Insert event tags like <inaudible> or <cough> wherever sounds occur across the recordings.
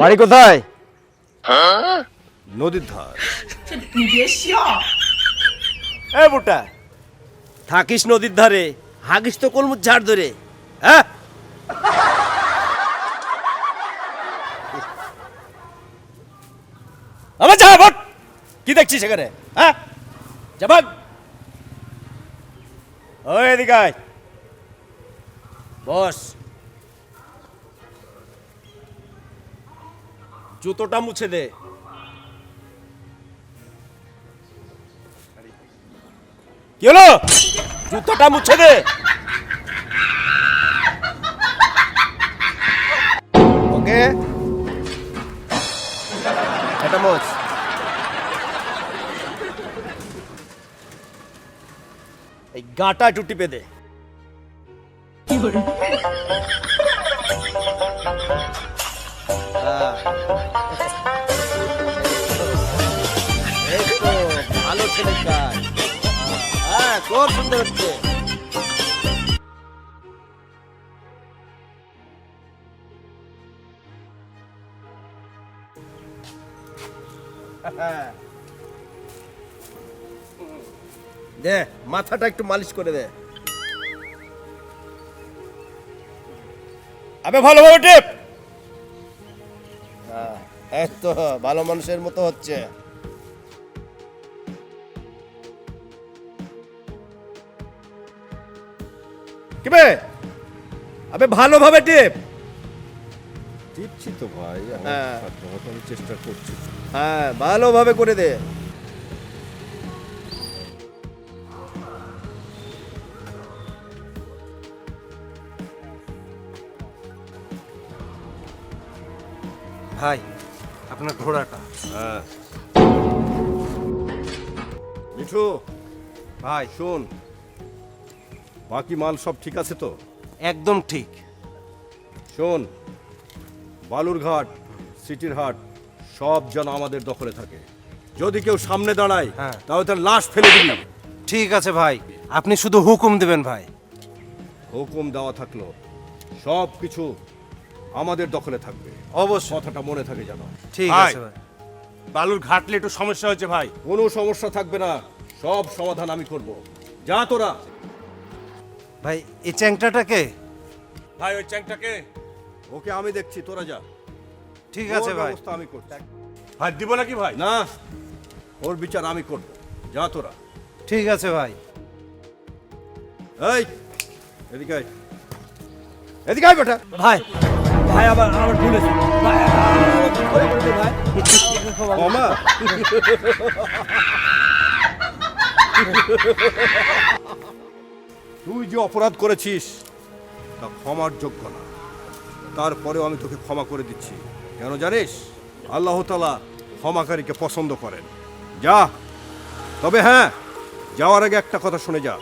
বাড়ি কোথায়? হ্যাঁ? নদীর ধার। এ বুটা থাকিস নদীর ধারে হাগিস তো কোন ঝাড় ধরে। হ্যাঁ? আমার যা বট! কি দেখছিস সেখানে হ্যাঁ? জবাব ওই এদিকে বস। জুতোটা মুছে দে। কি হলো? জুতোটা মুছে দে। ওকে। এটা মোচ। এই গাটা একটু টিপে দে। হ্যাঁ। ভালো ছেলে কাজ। হ্যাঁ খুব সুন্দর হচ্ছে। দে মাথাটা একটু মালিশ করে দে। আবে ভালোভাবে টিপ। হ্যাঁ, এই তো ভালো মানুষের মতো হচ্ছে। কিবে আবে ভালোভাবে টিপ। টিপছি তো ভাই হ্যাঁ। আমি চেষ্টা করছি। হ্যাঁ ভালোভাবে করে দে। ভাই আপনার ঘোড়াটা। হ্যাঁ। মিঠু ভাই শোন। বাকি মাল সব ঠিক আছে তো? একদম ঠিক। শোন বালুরঘাট সিটির হাট সব যেন আমাদের দখলে থাকে। যদি কেউ সামনে দাঁড়ায় হ্যাঁ। তাহলে তার লাশ ফেলে দিবি ঠিক আছে ভাই আপনি শুধু হুকুম দেবেন ভাই। হুকুম দেওয়া থাকল সব কিছু আমাদের দখলে থাকবে। অবশ্যই। কথাটা মনে থাকে যেন। ঠিক ভাই। আছে ভাই। বালুর ঘাটলে একটু সমস্যা হয়েছে ভাই। কোনো সমস্যা থাকবে না সব সমাধান আমি করব। যা তোরা। ভাই এই চ্যাংটাটাকে ভাই ওই চ্যাংটাকে ওকে আমি দেখছি তোরা যা। ঠিক ওর আছে ভাই। ব্যবস্থা আমি করছি। ভাই দিব নাকি ভাই? না ওর বিচার আমি করব। যা তোরা। ঠিক আছে ভাই। এই এদিকে আয়। এদিকে আয় বেটা। ভাই। ভাই আবার আমার ভুল হয়েছে। ভাই আমার ভাই। <laughs> তুই যে অপরাধ করেছিস, তা ক্ষমার যোগ্য না। তারপরেও আমি তোকে ক্ষমা করে দিচ্ছি। কেন জানিস? আল্লাহ তালা ক্ষমাকারীকে পছন্দ করেন। যা। তবে হ্যাঁ যাওয়ার আগে একটা কথা শুনে যা।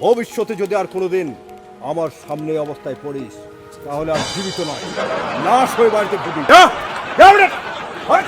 ভবিষ্যতে যদি আর কোনোদিন আমার সামনে অবস্থায় পড়িস, তাহলে আর জীবিত নয়। লাশ হয়ে বাড়িতে ঢুকি বেটা। হয়।